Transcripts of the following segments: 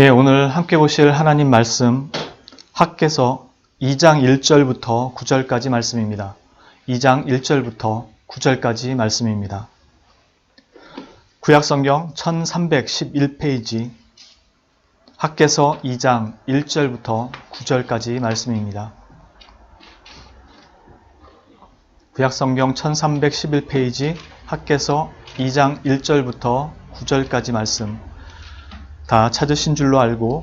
예, 오늘 함께 보실 하나님 말씀 학개서 2장 1절부터 9절까지 말씀입니다. 2장 1절부터 9절까지 말씀입니다. 구약성경 1311페이지 학개서 2장 1절부터 9절까지 말씀입니다. 구약성경 1311페이지 학개서 2장 1절부터 9절까지 말씀 다 찾으신 줄로 알고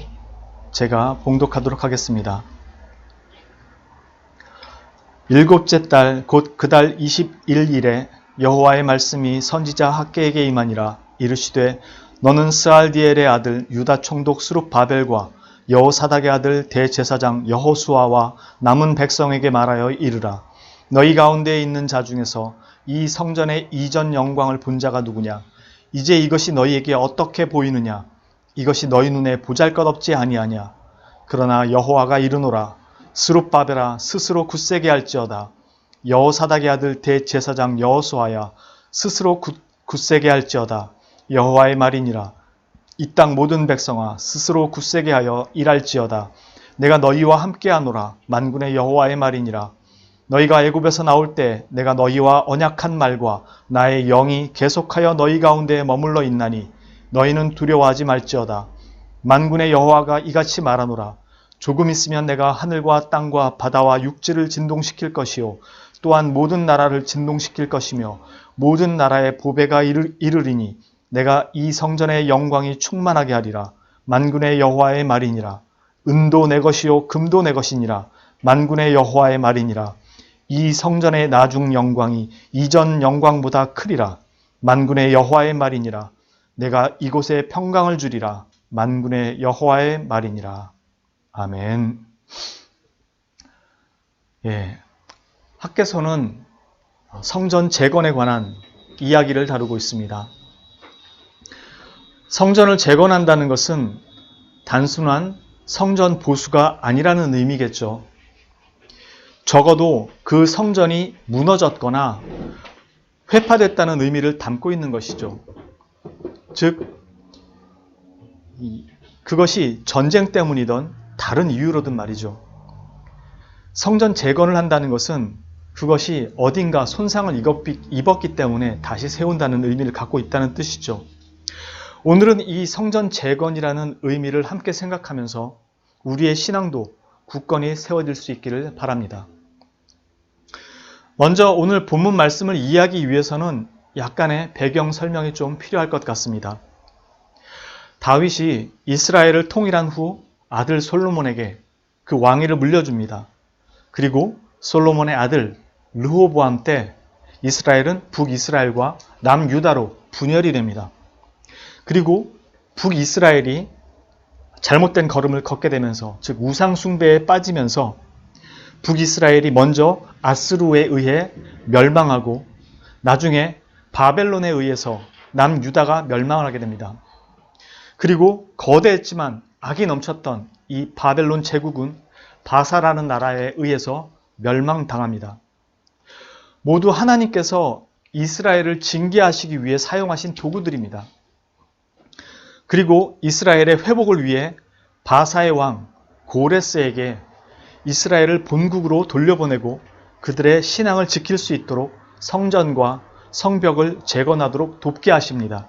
제가 봉독하도록 하겠습니다. 일곱째 달 곧 그 달 21일에 여호와의 말씀이 선지자 학계에게 임하니라 이르시되 너는 스알디엘의 아들 유다 총독 스룹바벨과 여호사닥의 아들 대제사장 여호수아와 남은 백성에게 말하여 이르라. 너희 가운데에 있는 자 중에서 이 성전의 이전 영광을 본 자가 누구냐? 이제 이것이 너희에게 어떻게 보이느냐 이것이 너희 눈에 보잘것없지 아니하냐? 그러나 여호와가 이르노라 스룹바벨아 스스로 굳세게 할지어다. 여호사닥의 아들 대제사장 여호수아야 스스로 굳, 굳세게 할지어다. 여호와의 말이니라. 이 땅 모든 백성아 스스로 굳세게 하여 일할지어다. 내가 너희와 함께하노라. 만군의 여호와의 말이니라. 너희가 애굽에서 나올 때 내가 너희와 언약한 말과 나의 영이 계속하여 너희 가운데 머물러 있나니 너희는 두려워하지 말지어다. 만군의 여호와가 이같이 말하노라. 조금 있으면 내가 하늘과 땅과 바다와 육지를 진동시킬 것이요 또한 모든 나라를 진동시킬 것이며 모든 나라의 보배가 이르, 이르리니 내가 이 성전의 영광이 충만하게 하리라. 만군의 여호와의 말이니라. 은도 내 것이요 금도 내 것이니라. 만군의 여호와의 말이니라. 이 성전의 나중 영광이 이전 영광보다 크리라. 만군의 여호와의 말이니라 내가 이곳에 평강을 주리라 만군의 여호와의 말이니라 아멘. 예. 학계서는 성전 재건에 관한 이야기를 다루고 있습니다. 성전을 재건한다는 것은 단순한 성전 보수가 아니라는 의미겠죠. 적어도 그 성전이 무너졌거나 회파됐다는 의미를 담고 있는 것이죠. 즉, 그것이 전쟁 때문이던 다른 이유로든 말이죠. 성전 재건을 한다는 것은 그것이 어딘가 손상을 입었기 때문에 다시 세운다는 의미를 갖고 있다는 뜻이죠. 오늘은 이 성전 재건이라는 의미를 함께 생각하면서 우리의 신앙도 굳건히 세워질 수 있기를 바랍니다. 먼저 오늘 본문 말씀을 이해하기 위해서는 약간의 배경 설명이 좀 필요할 것 같습니다. 다윗이 이스라엘을 통일한 후 아들 솔로몬에게 그 왕위를 물려줍니다. 그리고 솔로몬의 아들 르호보암 때 이스라엘은 북이스라엘과 남유다로 분열이 됩니다. 그리고 북이스라엘이 잘못된 걸음을 걷게 되면서 즉 우상숭배에 빠지면서 북이스라엘이 먼저 아스루에 의해 멸망하고 나중에 바벨론에 의해서 남유다가 멸망을 하게 됩니다. 그리고 거대했지만 악이 넘쳤던 이 바벨론 제국은 바사라는 나라에 의해서 멸망당합니다. 모두 하나님께서 이스라엘을 징계하시기 위해 사용하신 도구들입니다. 그리고 이스라엘의 회복을 위해 바사의 왕 고레스에게 이스라엘을 본국으로 돌려보내고 그들의 신앙을 지킬 수 있도록 성전과 성벽을 재건하도록 돕게 하십니다.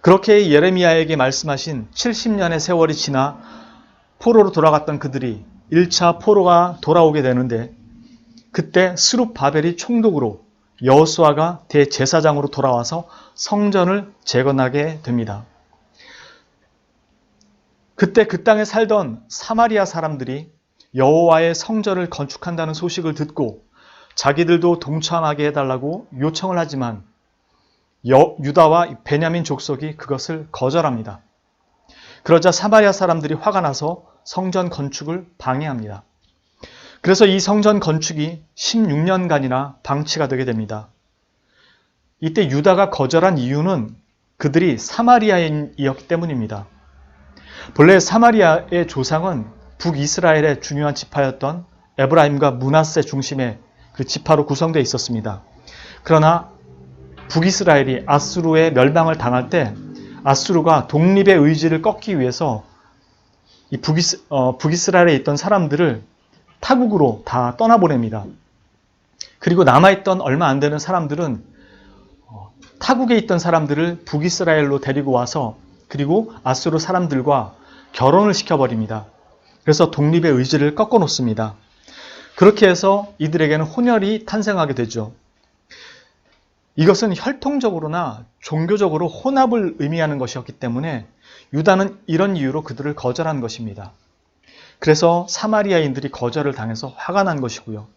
그렇게 예레미야에게 말씀하신 70년의 세월이 지나 포로로 돌아갔던 그들이 1차 포로가 돌아오게 되는데 그때 스룹 바벨이 총독으로 여호수아가 대제사장으로 돌아와서 성전을 재건하게 됩니다. 그때 그 땅에 살던 사마리아 사람들이 여호와의 성전을 건축한다는 소식을 듣고 자기들도 동참하게 해달라고 요청을 하지만 여, 유다와 베냐민 족속이 그것을 거절합니다. 그러자 사마리아 사람들이 화가 나서 성전 건축을 방해합니다. 그래서 이 성전 건축이 16년간이나 방치가 되게 됩니다. 이때 유다가 거절한 이유는 그들이 사마리아인이었기 때문입니다. 본래 사마리아의 조상은 북이스라엘의 중요한 지파였던 에브라임과 문하세 중심의 그 지파로 구성되어 있었습니다. 그러나 북이스라엘이 아수르의 멸망을 당할 때 아수르가 독립의 의지를 꺾기 위해서 이 북이스, 어, 북이스라엘에 있던 사람들을 타국으로 다 떠나보냅니다. 그리고 남아있던 얼마 안 되는 사람들은 어, 타국에 있던 사람들을 북이스라엘로 데리고 와서 그리고 아수르 사람들과 결혼을 시켜버립니다. 그래서 독립의 의지를 꺾어 놓습니다. 그렇게 해서 이들에게는 혼혈이 탄생하게 되죠. 이것은 혈통적으로나 종교적으로 혼합을 의미하는 것이었기 때문에 유다는 이런 이유로 그들을 거절한 것입니다. 그래서 사마리아인들이 거절을 당해서 화가 난 것이고요.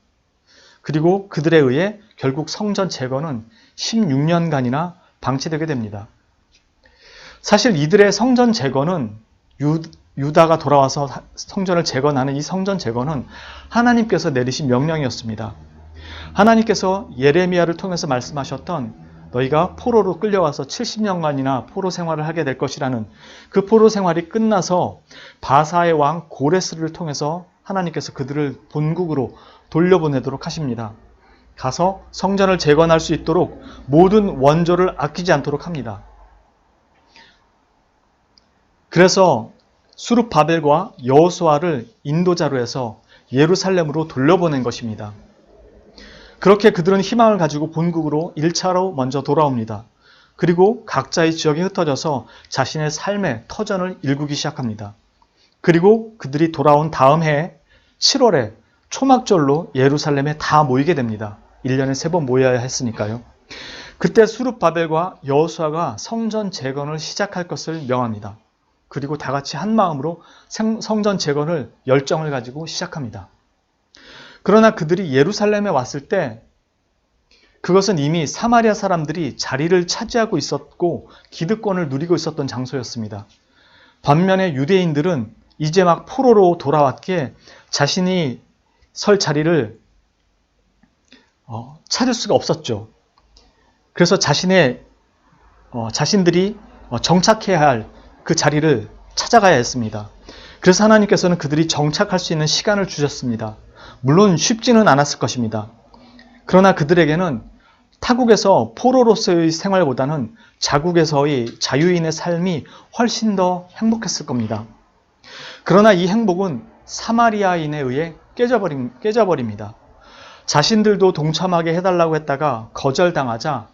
그리고 그들에 의해 결국 성전 재건은 16년간이나 방치되게 됩니다. 사실 이들의 성전 재건은 유, 유다가 돌아와서 성전을 재건하는 이 성전 재건은 하나님께서 내리신 명령이었습니다. 하나님께서 예레미야를 통해서 말씀하셨던 너희가 포로로 끌려와서 70년간이나 포로 생활을 하게 될 것이라는 그 포로 생활이 끝나서 바사의 왕 고레스를 통해서 하나님께서 그들을 본국으로 돌려보내도록 하십니다. 가서 성전을 재건할 수 있도록 모든 원조를 아끼지 않도록 합니다. 그래서 수룹바벨과 여호수아를 인도자로 해서 예루살렘으로 돌려보낸 것입니다. 그렇게 그들은 희망을 가지고 본국으로 1차로 먼저 돌아옵니다. 그리고 각자의 지역에 흩어져서 자신의 삶의 터전을 일구기 시작합니다. 그리고 그들이 돌아온 다음 해 7월에 초막절로 예루살렘에 다 모이게 됩니다. 1년에 세 번 모여야 했으니까요. 그때 수룹바벨과 여호수아가 성전 재건을 시작할 것을 명합니다. 그리고 다 같이 한 마음으로 성전 재건을 열정을 가지고 시작합니다. 그러나 그들이 예루살렘에 왔을 때 그것은 이미 사마리아 사람들이 자리를 차지하고 있었고 기득권을 누리고 있었던 장소였습니다. 반면에 유대인들은 이제 막 포로로 돌아왔기에 자신이 설 자리를 어, 찾을 수가 없었죠. 그래서 자신의 어, 자신들이 어, 정착해야 할 그 자리를 찾아가야 했습니다. 그래서 하나님께서는 그들이 정착할 수 있는 시간을 주셨습니다. 물론 쉽지는 않았을 것입니다. 그러나 그들에게는 타국에서 포로로서의 생활보다는 자국에서의 자유인의 삶이 훨씬 더 행복했을 겁니다. 그러나 이 행복은 사마리아인에 의해 깨져버림, 깨져버립니다. 자신들도 동참하게 해달라고 했다가 거절당하자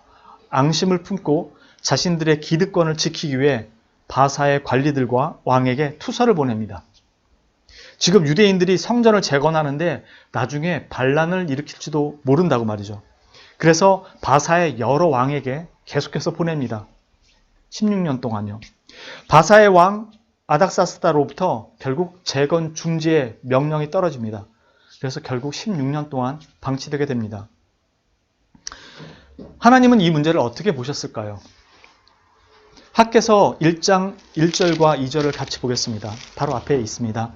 앙심을 품고 자신들의 기득권을 지키기 위해 바사의 관리들과 왕에게 투서를 보냅니다. 지금 유대인들이 성전을 재건하는데 나중에 반란을 일으킬지도 모른다고 말이죠. 그래서 바사의 여러 왕에게 계속해서 보냅니다. 16년 동안요. 바사의 왕 아닥사스다로부터 결국 재건 중지의 명령이 떨어집니다. 그래서 결국 16년 동안 방치되게 됩니다. 하나님은 이 문제를 어떻게 보셨을까요? 학께서 1장 1절과 2절을 같이 보겠습니다. 바로 앞에 있습니다.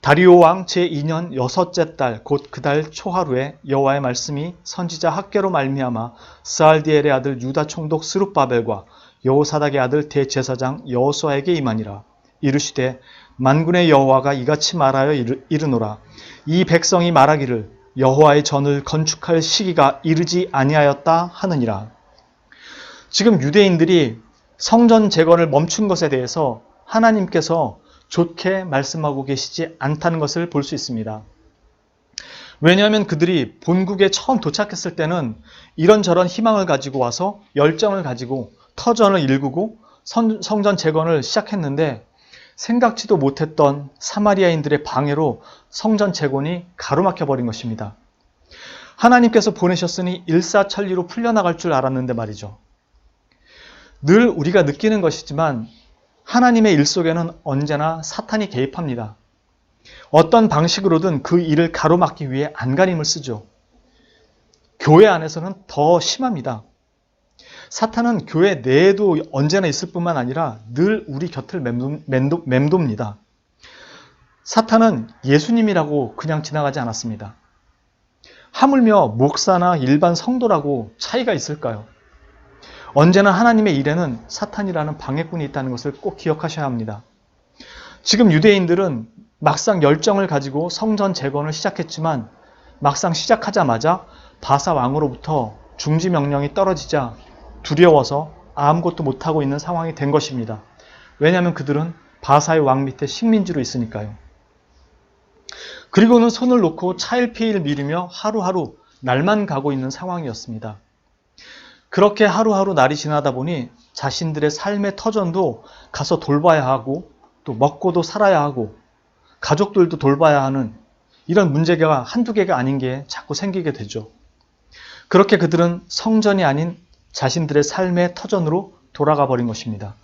다리오 왕 제2년 여섯째 달 곧 그 달 초하루에 여호와의 말씀이 선지자 학계로 말미암아 스알디엘의 아들 유다 총독 스룹바벨과 여호사닥의 아들 대제사장 여호수아에게 임하니라 이르시되 만군의 여호와가 이같이 말하여 이르노라 이 백성이 말하기를 여호와의 전을 건축할 시기가 이르지 아니하였다 하느니라 지금 유대인들이 성전 재건을 멈춘 것에 대해서 하나님께서 좋게 말씀하고 계시지 않다는 것을 볼 수 있습니다. 왜냐하면 그들이 본국에 처음 도착했을 때는 이런저런 희망을 가지고 와서 열정을 가지고 터전을 일구고 성전 재건을 시작했는데 생각지도 못했던 사마리아인들의 방해로 성전 재건이 가로막혀 버린 것입니다. 하나님께서 보내셨으니 일사천리로 풀려나갈 줄 알았는데 말이죠. 늘 우리가 느끼는 것이지만 하나님의 일 속에는 언제나 사탄이 개입합니다. 어떤 방식으로든 그 일을 가로막기 위해 안간힘을 쓰죠. 교회 안에서는 더 심합니다. 사탄은 교회 내에도 언제나 있을 뿐만 아니라 늘 우리 곁을 맴돕니다. 사탄은 예수님이라고 그냥 지나가지 않았습니다. 하물며 목사나 일반 성도라고 차이가 있을까요? 언제나 하나님의 일에는 사탄이라는 방해꾼이 있다는 것을 꼭 기억하셔야 합니다. 지금 유대인들은 막상 열정을 가지고 성전 재건을 시작했지만 막상 시작하자마자 바사 왕으로부터 중지 명령이 떨어지자 두려워서 아무것도 못하고 있는 상황이 된 것입니다. 왜냐하면 그들은 바사의 왕 밑에 식민지로 있으니까요. 그리고는 손을 놓고 차일피일 미루며 하루하루 날만 가고 있는 상황이었습니다. 그렇게 하루하루 날이 지나다 보니 자신들의 삶의 터전도 가서 돌봐야 하고 또 먹고도 살아야 하고 가족들도 돌봐야 하는 이런 문제가 한두 개가 아닌 게 자꾸 생기게 되죠. 그렇게 그들은 성전이 아닌 자신들의 삶의 터전으로 돌아가 버린 것입니다.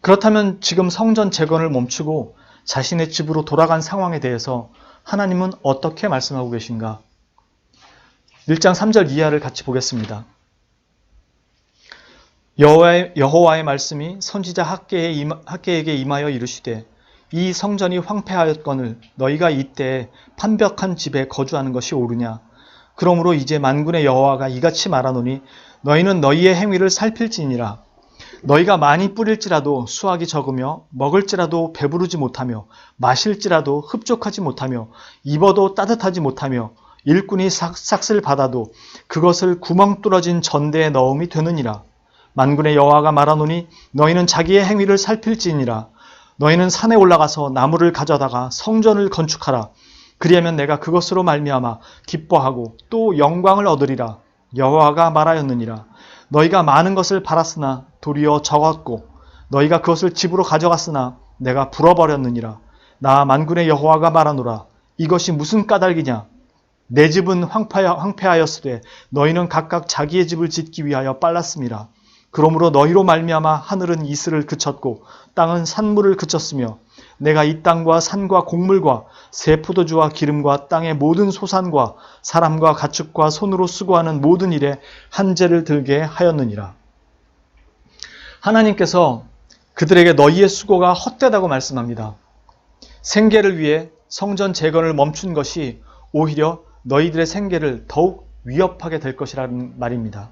그렇다면 지금 성전 재건을 멈추고 자신의 집으로 돌아간 상황에 대해서 하나님은 어떻게 말씀하고 계신가? 1장 3절 이하를 같이 보겠습니다. 여호와의, 여호와의 말씀이 선지자 학계에 임하, 학계에게 임하여 이르시되 이 성전이 황폐하였거늘 너희가 이때에 판벽한 집에 거주하는 것이 옳으냐? 그러므로 이제 만군의 여호와가 이같이 말하노니 너희는 너희의 행위를 살필지니라. 너희가 많이 뿌릴지라도 수확이 적으며 먹을지라도 배부르지 못하며 마실지라도 흡족하지 못하며 입어도 따뜻하지 못하며 일꾼이 삭, 삭슬 받아도 그것을 구멍 뚫어진 전대에 넣음이 되느니라 만군의 여호와가 말하노니 너희는 자기의 행위를 살필지니라. 너희는 산에 올라가서 나무를 가져다가 성전을 건축하라. 그리하면 내가 그것으로 말미암아 기뻐하고 또 영광을 얻으리라. 여호와가 말하였느니라. 너희가 많은 것을 팔았으나 도리어 적었고 너희가 그것을 집으로 가져갔으나 내가 불어버렸느니라. 나 만군의 여호와가 말하노라. 이것이 무슨 까닭이냐? 내 집은 황폐하였으되 너희는 각각 자기의 집을 짓기 위하여 빨랐습니다 그러므로 너희로 말미암아 하늘은 이슬을 그쳤고 땅은 산물을 그쳤으며 내가 이 땅과 산과 곡물과 새 포도주와 기름과 땅의 모든 소산과 사람과 가축과 손으로 수고하는 모든 일에 한재를 들게 하였느니라. 하나님께서 그들에게 너희의 수고가 헛되다고 말씀합니다. 생계를 위해 성전 재건을 멈춘 것이 오히려 너희들의 생계를 더욱 위협하게 될 것이라는 말입니다.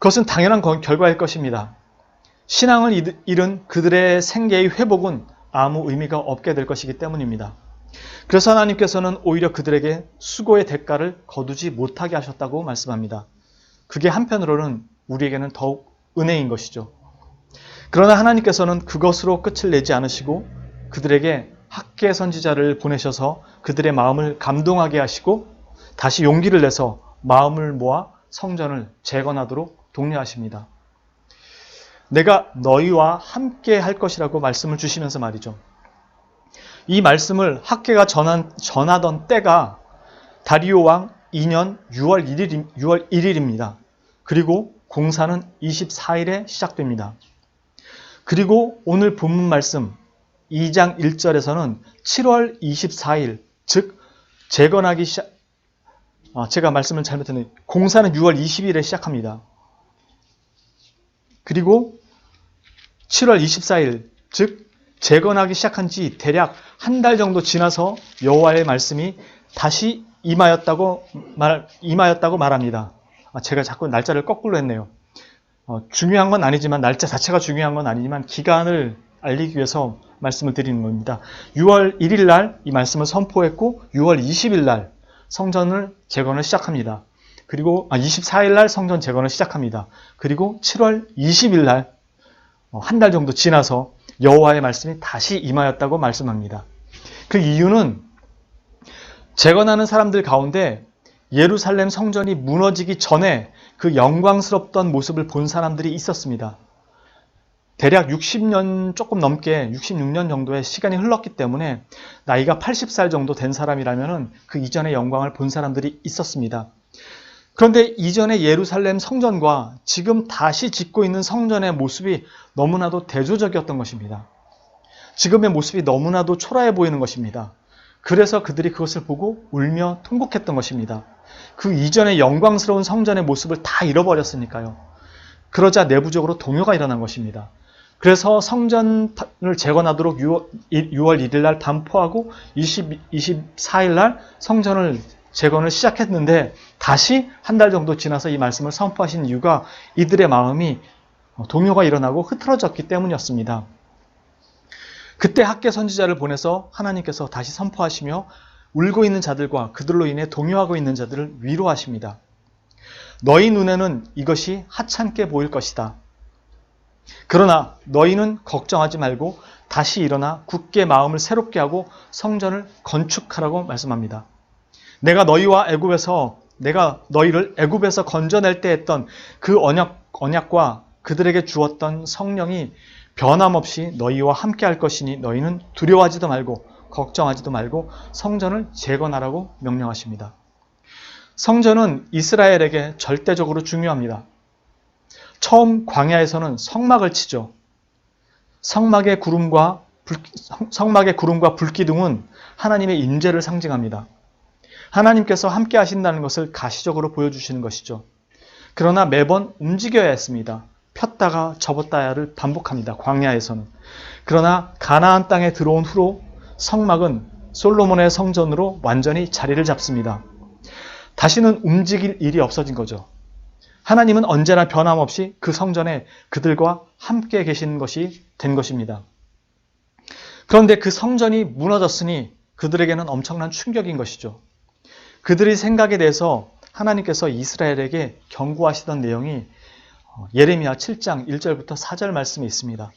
그것은 당연한 결과일 것입니다. 신앙을 잃은 그들의 생계의 회복은 아무 의미가 없게 될 것이기 때문입니다. 그래서 하나님께서는 오히려 그들에게 수고의 대가를 거두지 못하게 하셨다고 말씀합니다. 그게 한편으로는 우리에게는 더욱 은혜인 것이죠. 그러나 하나님께서는 그것으로 끝을 내지 않으시고 그들에게 학계 선지자를 보내셔서 그들의 마음을 감동하게 하시고 다시 용기를 내서 마음을 모아 성전을 재건하도록 독려하십니다. 내가 너희와 함께 할 것이라고 말씀을 주시면서 말이죠. 이 말씀을 학계가 전한, 전하던 때가 다리오 왕 2년 6월 1일, 6월 1일입니다. 그리고 공사는 24일에 시작됩니다. 그리고 오늘 본문 말씀 2장 1절에서는 7월 24일, 즉 재건하기 시작 아, 제가 말씀을 잘못했네요. 공사는 6월 20일에 시작합니다. 그리고 7월 24일, 즉 재건하기 시작한 지 대략 한 달 정도 지나서 여호와의 말씀이 다시 임하였다고 말 임하였다고 말합니다. 아, 제가 자꾸 날짜를 거꾸로 했네요. 어, 중요한 건 아니지만 날짜 자체가 중요한 건 아니지만 기간을 알리기 위해서 말씀을 드리는 겁니다. 6월 1일 날 이 말씀을 선포했고 6월 20일 날 성전을 재건을 시작합니다. 그리고 24일 아, 날 성전 재건을 시작합니다. 그리고 7월 20일 날 한 달 정도 지나서 여호와의 말씀이 다시 임하였다고 말씀합니다. 그 이유는 재건하는 사람들 가운데 예루살렘 성전이 무너지기 전에 그 영광스럽던 모습을 본 사람들이 있었습니다. 대략 60년 조금 넘게 66년 정도의 시간이 흘렀기 때문에 나이가 80살 정도 된 사람이라면 그 이전의 영광을 본 사람들이 있었습니다. 그런데 이전의 예루살렘 성전과 지금 다시 짓고 있는 성전의 모습이 너무나도 대조적이었던 것입니다. 지금의 모습이 너무나도 초라해 보이는 것입니다. 그래서 그들이 그것을 보고 울며 통곡했던 것입니다. 그 이전의 영광스러운 성전의 모습을 다 잃어버렸으니까요. 그러자 내부적으로 동요가 일어난 것입니다. 그래서 성전을 재건하도록 6월, 1일 날 반포하고 20, 24일 날 성전을 재건을 시작했는데 다시 한 달 정도 지나서 이 말씀을 선포하신 이유가 이들의 마음이 동요가 일어나고 흐트러졌기 때문이었습니다. 그때 학계 선지자를 보내서 하나님께서 다시 선포하시며 울고 있는 자들과 그들로 인해 동요하고 있는 자들을 위로하십니다. 너희 눈에는 이것이 하찮게 보일 것이다. 그러나 너희는 걱정하지 말고 다시 일어나 굳게 마음을 새롭게 하고 성전을 건축하라고 말씀합니다. 내가 너희와 애굽에서 내가 너희를 애굽에서 건져낼 때 했던 그 언약 언약과 그들에게 주었던 성령이 변함없이 너희와 함께 할 것이니 너희는 두려워하지도 말고 걱정하지도 말고 성전을 재건하라고 명령하십니다. 성전은 이스라엘에게 절대적으로 중요합니다. 처음 광야에서는 성막을 치죠. 성막의 구름과 불, 성막의 구름과 불기둥은 하나님의 임재를 상징합니다. 하나님께서 함께 하신다는 것을 가시적으로 보여주시는 것이죠. 그러나 매번 움직여야 했습니다. 폈다가 접었다를 반복합니다. 광야에서는. 그러나 가나안 땅에 들어온 후로 성막은 솔로몬의 성전으로 완전히 자리를 잡습니다. 다시는 움직일 일이 없어진 거죠. 하나님은 언제나 변함없이 그 성전에 그들과 함께 계시는 것이 된 것입니다. 그런데 그 성전이 무너졌으니 그들에게는 엄청난 충격인 것이죠. 그들의 생각에 대해서 하나님께서 이스라엘에게 경고하시던 내용이 예레미야 7장 1절부터 4절 말씀에 있습니다.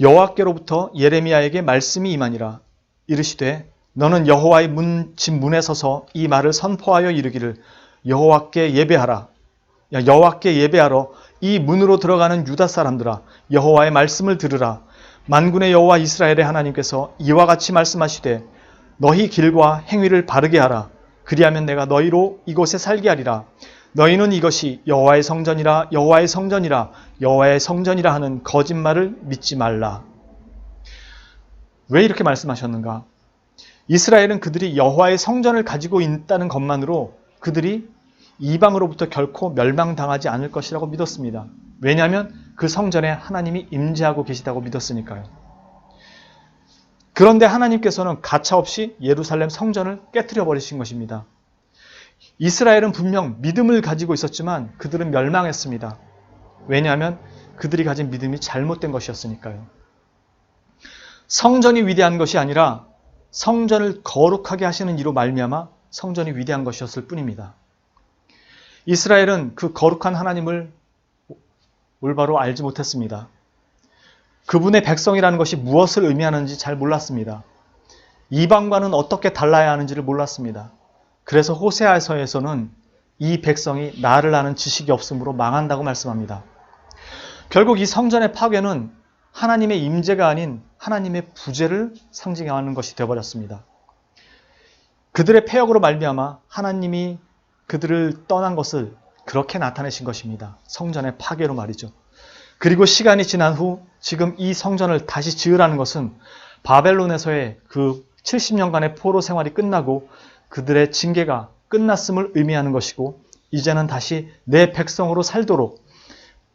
여호와께로부터 예레미야에게 말씀이 임하니라 이르시되 너는 여호와의 문, 집 문에 서서 이 말을 선포하여 이르기를 여호와께 예배하라. 야, 여호와께 예배하러 이 문으로 들어가는 유다 사람들아 여호와의 말씀을 들으라. 만군의 여호와 이스라엘의 하나님께서 이와 같이 말씀하시되 너희 길과 행위를 바르게 하라. 그리하면 내가 너희로 이곳에 살게 하리라. 너희는 이것이 여호와의 성전이라 여호와의 성전이라 여호와의 성전이라 하는 거짓말을 믿지 말라. 왜 이렇게 말씀하셨는가? 이스라엘은 그들이 여호와의 성전을 가지고 있다는 것만으로 그들이 이방으로부터 결코 멸망당하지 않을 것이라고 믿었습니다. 왜냐하면 그 성전에 하나님이 임재하고 계시다고 믿었으니까요. 그런데 하나님께서는 가차없이 예루살렘 성전을 깨뜨려 버리신 것입니다. 이스라엘은 분명 믿음을 가지고 있었지만 그들은 멸망했습니다. 왜냐하면 그들이 가진 믿음이 잘못된 것이었으니까요. 성전이 위대한 것이 아니라 성전을 거룩하게 하시는 이로 말미암아 성전이 위대한 것이었을 뿐입니다. 이스라엘은 그 거룩한 하나님을 올바로 알지 못했습니다. 그분의 백성이라는 것이 무엇을 의미하는지 잘 몰랐습니다. 이방과는 어떻게 달라야 하는지를 몰랐습니다. 그래서 호세아서에서는 이 백성이 나를 아는 지식이 없으므로 망한다고 말씀합니다. 결국 이 성전의 파괴는 하나님의 임재가 아닌 하나님의 부재를 상징하는 것이 되어버렸습니다. 그들의 폐역으로 말미암아 하나님이 그들을 떠난 것을 그렇게 나타내신 것입니다. 성전의 파괴로 말이죠. 그리고 시간이 지난 후 지금 이 성전을 다시 지으라는 것은 바벨론에서의 그 70년간의 포로 생활이 끝나고 그들의 징계가 끝났음을 의미하는 것이고 이제는 다시 내 백성으로 살도록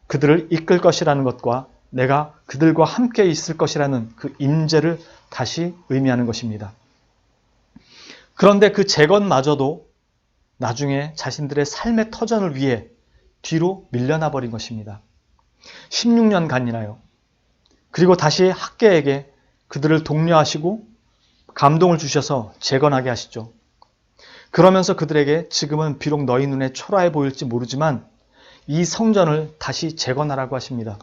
그들을 이끌 것이라는 것과 내가 그들과 함께 있을 것이라는 그 임재를 다시 의미하는 것입니다. 그런데 그 재건마저도 나중에 자신들의 삶의 터전을 위해 뒤로 밀려나 버린 것입니다. 16년간이나요. 그리고 다시 학계에게 그들을 독려하시고 감동을 주셔서 재건하게 하시죠. 그러면서 그들에게 지금은 비록 너희 눈에 초라해 보일지 모르지만 이 성전을 다시 재건하라고 하십니다.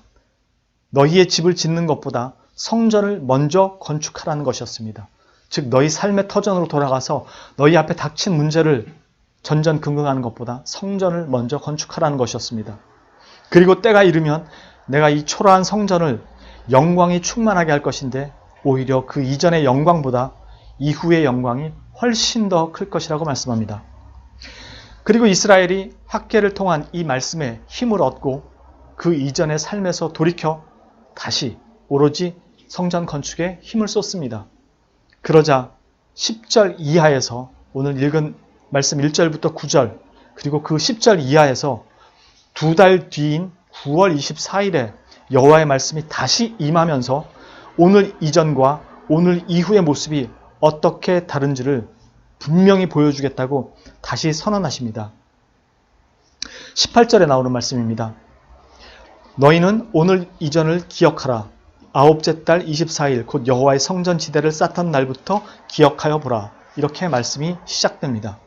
너희의 집을 짓는 것보다 성전을 먼저 건축하라는 것이었습니다. 즉 너희 삶의 터전으로 돌아가서 너희 앞에 닥친 문제를 전전긍긍하는 것보다 성전을 먼저 건축하라는 것이었습니다. 그리고 때가 이르면 내가 이 초라한 성전을 영광이 충만하게 할 것인데 오히려 그 이전의 영광보다 이후의 영광이 훨씬 더 클 것이라고 말씀합니다. 그리고 이스라엘이 학계를 통한 이 말씀에 힘을 얻고 그 이전의 삶에서 돌이켜 다시 오로지 성전 건축에 힘을 쏟습니다. 그러자 10절 이하에서 오늘 읽은 말씀 1절부터 9절 그리고 그 10절 이하에서 두 달 뒤인 9월 24일에 여호와의 말씀이 다시 임하면서 오늘 이전과 오늘 이후의 모습이 어떻게 다른지를 분명히 보여주겠다고 다시 선언하십니다. 18절에 나오는 말씀입니다. 너희는 오늘 이전을 기억하라. 아홉째 달 24일 곧 여호와의 성전 지대를 쌓던 날부터 기억하여 보라. 이렇게 말씀이 시작됩니다.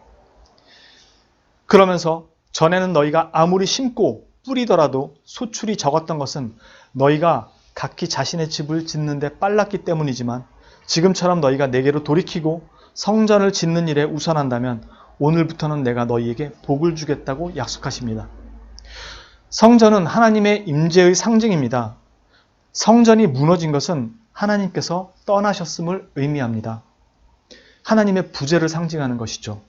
그러면서 전에는 너희가 아무리 심고 뿌리더라도 소출이 적었던 것은 너희가 각기 자신의 집을 짓는데 빨랐기 때문이지만 지금처럼 너희가 내게로 돌이키고 성전을 짓는 일에 우선한다면 오늘부터는 내가 너희에게 복을 주겠다고 약속하십니다. 성전은 하나님의 임재의 상징입니다. 성전이 무너진 것은 하나님께서 떠나셨음을 의미합니다. 하나님의 부재를 상징하는 것이죠.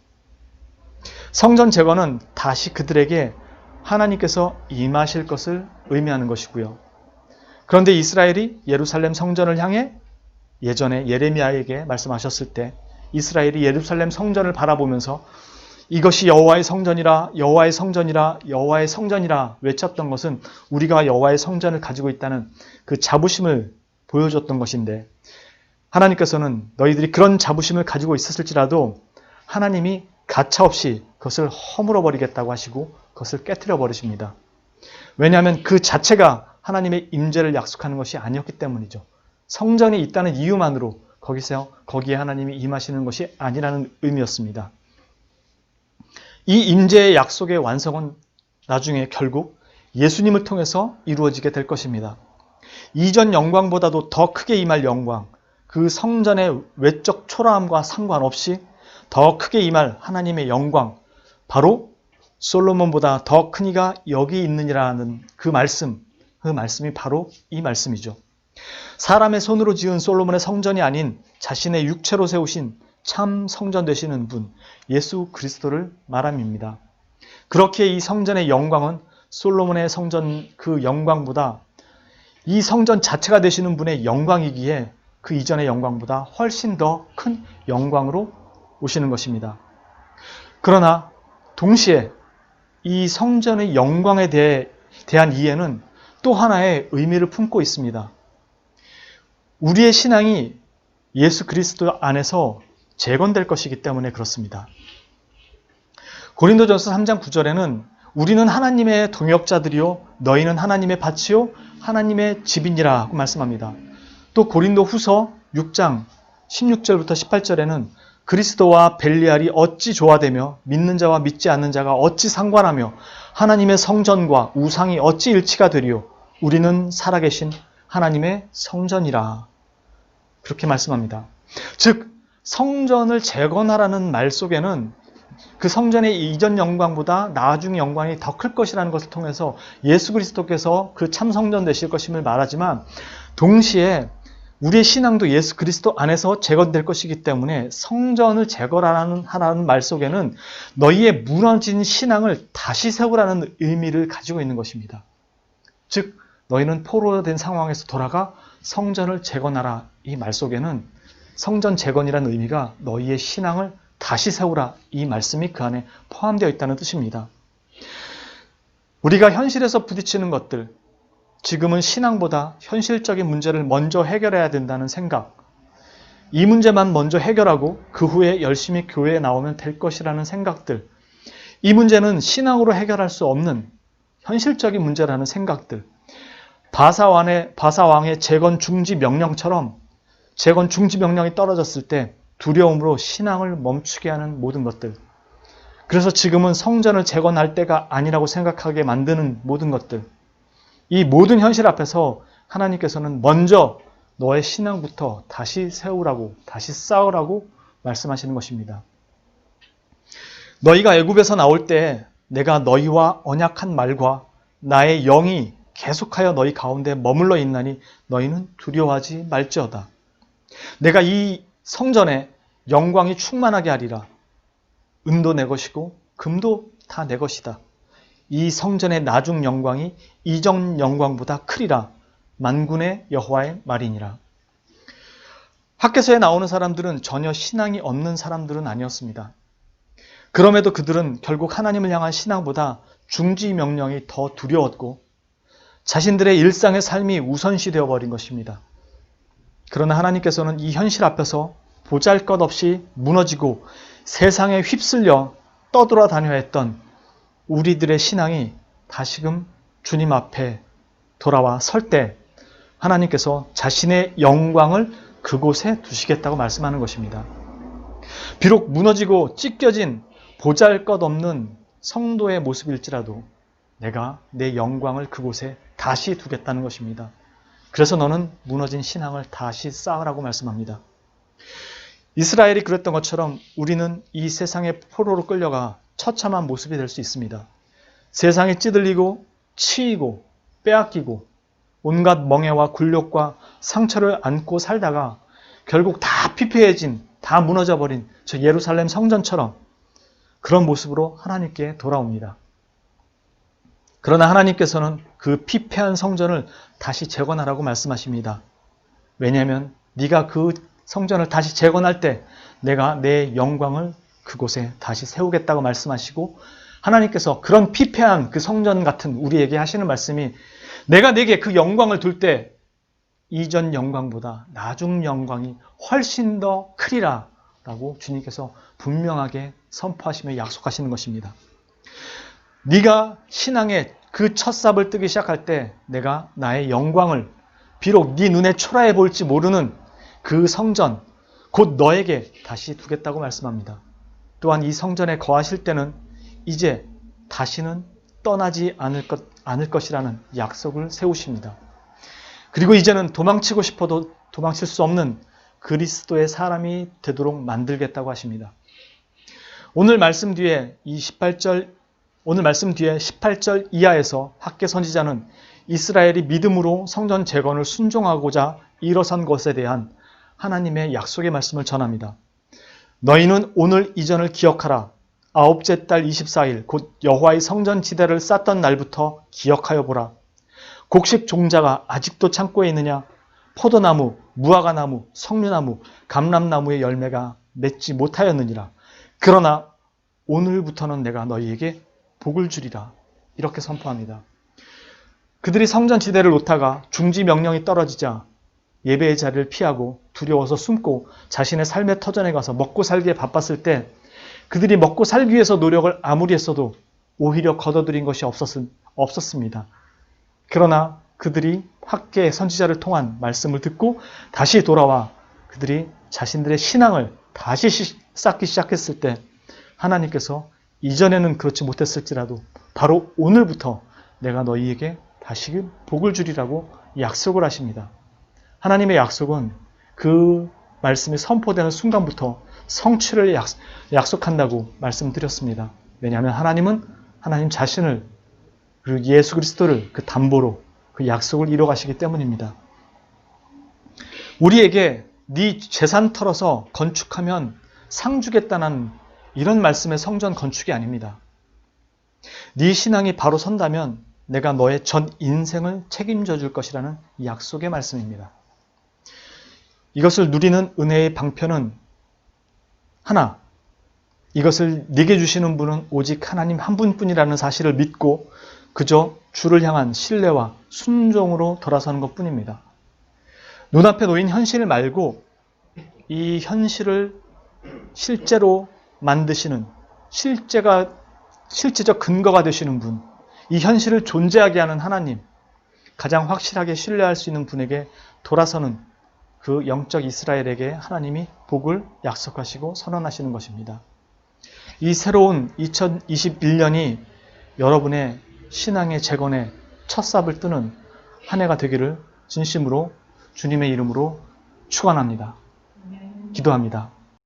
성전 제거는 다시 그들에게 하나님께서 임하실 것을 의미하는 것이고요. 그런데 이스라엘이 예루살렘 성전을 향해 예전에 예레미야에게 말씀하셨을 때 이스라엘이 예루살렘 성전을 바라보면서 이것이 여호와의 성전이라 여호와의 성전이라 여호와의 성전이라 외쳤던 것은 우리가 여호와의 성전을 가지고 있다는 그 자부심을 보여줬던 것인데 하나님께서는 너희들이 그런 자부심을 가지고 있었을지라도 하나님이 가차없이 그것을 허물어 버리겠다고 하시고 그것을 깨뜨려 버리십니다. 왜냐하면 그 자체가 하나님의 임재를 약속하는 것이 아니었기 때문이죠. 성전이 있다는 이유만으로 거기서 거기에 하나님이 임하시는 것이 아니라는 의미였습니다. 이 임재의 약속의 완성은 나중에 결국 예수님을 통해서 이루어지게 될 것입니다. 이전 영광보다도 더 크게 임할 영광, 그 성전의 외적 초라함과 상관없이 더 크게 임할 하나님의 영광, 바로 솔로몬보다 더 큰 이가 여기 있느니라는 그 말씀, 그 말씀이 바로 이 말씀이죠. 사람의 손으로 지은 솔로몬의 성전이 아닌 자신의 육체로 세우신 참 성전 되시는 분, 예수 그리스도를 말함입니다. 그렇게 이 성전의 영광은 솔로몬의 성전 그 영광보다 이 성전 자체가 되시는 분의 영광이기에 그 이전의 영광보다 훨씬 더 큰 영광으로 오시는 것입니다. 그러나 동시에 이 성전의 영광에 대해, 대한 이해는 또 하나의 의미를 품고 있습니다. 우리의 신앙이 예수 그리스도 안에서 재건될 것이기 때문에 그렇습니다. 고린도전서 3장 9절에는 우리는 하나님의 동역자들이요 너희는 하나님의 밭이요 하나님의 집이니라고 말씀합니다. 또 고린도 후서 6장 16절부터 18절에는 그리스도와 벨리알이 어찌 조화되며 믿는 자와 믿지 않는 자가 어찌 상관하며 하나님의 성전과 우상이 어찌 일치가 되리요 우리는 살아계신 하나님의 성전이라 그렇게 말씀합니다. 즉 성전을 재건하라는 말 속에는 그 성전의 이전 영광보다 나중 영광이 더 클 것이라는 것을 통해서 예수 그리스도께서 그 참 성전 되실 것임을 말하지만 동시에 우리의 신앙도 예수 그리스도 안에서 재건될 것이기 때문에 성전을 재건하라는 하라는 말 속에는 너희의 무너진 신앙을 다시 세우라는 의미를 가지고 있는 것입니다. 즉 너희는 포로된 상황에서 돌아가 성전을 재건하라 이 말 속에는 성전 재건이라는 의미가 너희의 신앙을 다시 세우라 이 말씀이 그 안에 포함되어 있다는 뜻입니다. 우리가 현실에서 부딪히는 것들, 지금은 신앙보다 현실적인 문제를 먼저 해결해야 된다는 생각, 이 문제만 먼저 해결하고 그 후에 열심히 교회에 나오면 될 것이라는 생각들, 이 문제는 신앙으로 해결할 수 없는 현실적인 문제라는 생각들, 바사왕의, 바사왕의 재건 중지 명령처럼 재건 중지 명령이 떨어졌을 때 두려움으로 신앙을 멈추게 하는 모든 것들. 그래서 지금은 성전을 재건할 때가 아니라고 생각하게 만드는 모든 것들. 이 모든 현실 앞에서 하나님께서는 먼저 너의 신앙부터 다시 세우라고, 다시 쌓으라고 말씀하시는 것입니다. 너희가 애굽에서 나올 때 내가 너희와 언약한 말과 나의 영이 계속하여 너희 가운데 머물러 있나니 너희는 두려워하지 말지어다. 내가 이 성전에 영광이 충만하게 하리라. 은도 내 것이고 금도 다 내 것이다. 이 성전의 나중 영광이 이전 영광보다 크리라. 만군의 여호와의 말이니라. 학교서에 나오는 사람들은 전혀 신앙이 없는 사람들은 아니었습니다. 그럼에도 그들은 결국 하나님을 향한 신앙보다 중지 명령이 더 두려웠고 자신들의 일상의 삶이 우선시 되어 버린 것입니다. 그러나 하나님께서는 이 현실 앞에서 보잘 것 없이 무너지고 세상에 휩쓸려 떠돌아다녀 했던 우리들의 신앙이 다시금 주님 앞에 돌아와 설 때 하나님께서 자신의 영광을 그곳에 두시겠다고 말씀하는 것입니다. 비록 무너지고 찢겨진 보잘 것 없는 성도의 모습일지라도 내가 내 영광을 그곳에 다시 두겠다는 것입니다. 그래서 너는 무너진 신앙을 다시 쌓으라고 말씀합니다. 이스라엘이 그랬던 것처럼 우리는 이 세상의 포로로 끌려가 처참한 모습이 될 수 있습니다. 세상에 찌들리고 치이고 빼앗기고 온갖 멍해와 굴욕과 상처를 안고 살다가 결국 다 피폐해진, 다 무너져 버린 저 예루살렘 성전처럼 그런 모습으로 하나님께 돌아옵니다. 그러나 하나님께서는 그 피폐한 성전을 다시 재건하라고 말씀하십니다. 왜냐하면 네가 그 성전을 다시 재건할 때 내가 내 영광을 그곳에 다시 세우겠다고 말씀하시고 하나님께서 그런 피폐한 그 성전 같은 우리에게 하시는 말씀이 내가 내게 그 영광을 둘 때 이전 영광보다 나중 영광이 훨씬 더 크리라 라고 주님께서 분명하게 선포하시며 약속하시는 것입니다. 네가 신앙의 그 첫 삽을 뜨기 시작할 때 내가 나의 영광을 비록 네 눈에 초라해 보일지 모르는 그 성전 곧 너에게 다시 두겠다고 말씀합니다. 또한 이 성전에 거하실 때는 이제 다시는 떠나지 않을, 것, 않을 것이라는 약속을 세우십니다. 그리고 이제는 도망치고 싶어도 도망칠 수 없는 그리스도의 사람이 되도록 만들겠다고 하십니다. 오늘 말씀 뒤에 이 18절 오늘 말씀 뒤에 18절 이하에서 학계 선지자는 이스라엘이 믿음으로 성전 재건을 순종하고자 일어선 것에 대한 하나님의 약속의 말씀을 전합니다. 너희는 오늘 이전을 기억하라. 아홉째 달 24일 곧 여호와의 성전 지대를 쌓던 날부터 기억하여 보라. 곡식 종자가 아직도 창고에 있느냐? 포도나무, 무화과나무, 석류나무, 감람나무의 열매가 맺지 못하였느니라. 그러나 오늘부터는 내가 너희에게 복을 주리라. 이렇게 선포합니다. 그들이 성전 지대를 놓다가 중지 명령이 떨어지자 예배의 자리를 피하고 두려워서 숨고 자신의 삶의 터전에 가서 먹고 살기에 바빴을 때 그들이 먹고 살기 위해서 노력을 아무리 했어도 오히려 거둬들인 것이 없었, 없었습니다. 그러나 그들이 학계 선지자를 통한 말씀을 듣고 다시 돌아와 그들이 자신들의 신앙을 다시 시, 쌓기 시작했을 때 하나님께서 이전에는 그렇지 못했을지라도 바로 오늘부터 내가 너희에게 다시금 복을 주리라고 약속을 하십니다. 하나님의 약속은 그 말씀이 선포되는 순간부터 성취를 약속, 한다고 말씀드렸습니다. 왜냐하면 하나님은 하나님 자신을 그리고 예수 그리스도를 그 담보로 그 약속을 이뤄 가시기 때문입니다. 우리에게 네 재산 털어서 건축하면 상 주겠다는 이런 말씀의 성전 건축이 아닙니다. 네 신앙이 바로 선다면 내가 너의 전 인생을 책임져 줄 것이라는 약속의 말씀입니다. 이것을 누리는 은혜의 방편은 하나, 이것을 네게 주시는 분은 오직 하나님 한 분뿐이라는 사실을 믿고 그저 주를 향한 신뢰와 순종으로 돌아서는 것 뿐입니다. 눈앞에 놓인 현실 말고 이 현실을 실제로 만드시는 실제가 실제적 근거가 되시는 분, 이 현실을 존재하게 하는 하나님, 가장 확실하게 신뢰할 수 있는 분에게 돌아서는 그 영적 이스라엘에게 하나님이 복을 약속하시고 선언하시는 것입니다. 이 새로운 2021년이 여러분의 신앙의 재건에 첫 삽을 뜨는 한 해가 되기를 진심으로 주님의 이름으로 축원합니다. 기도합니다.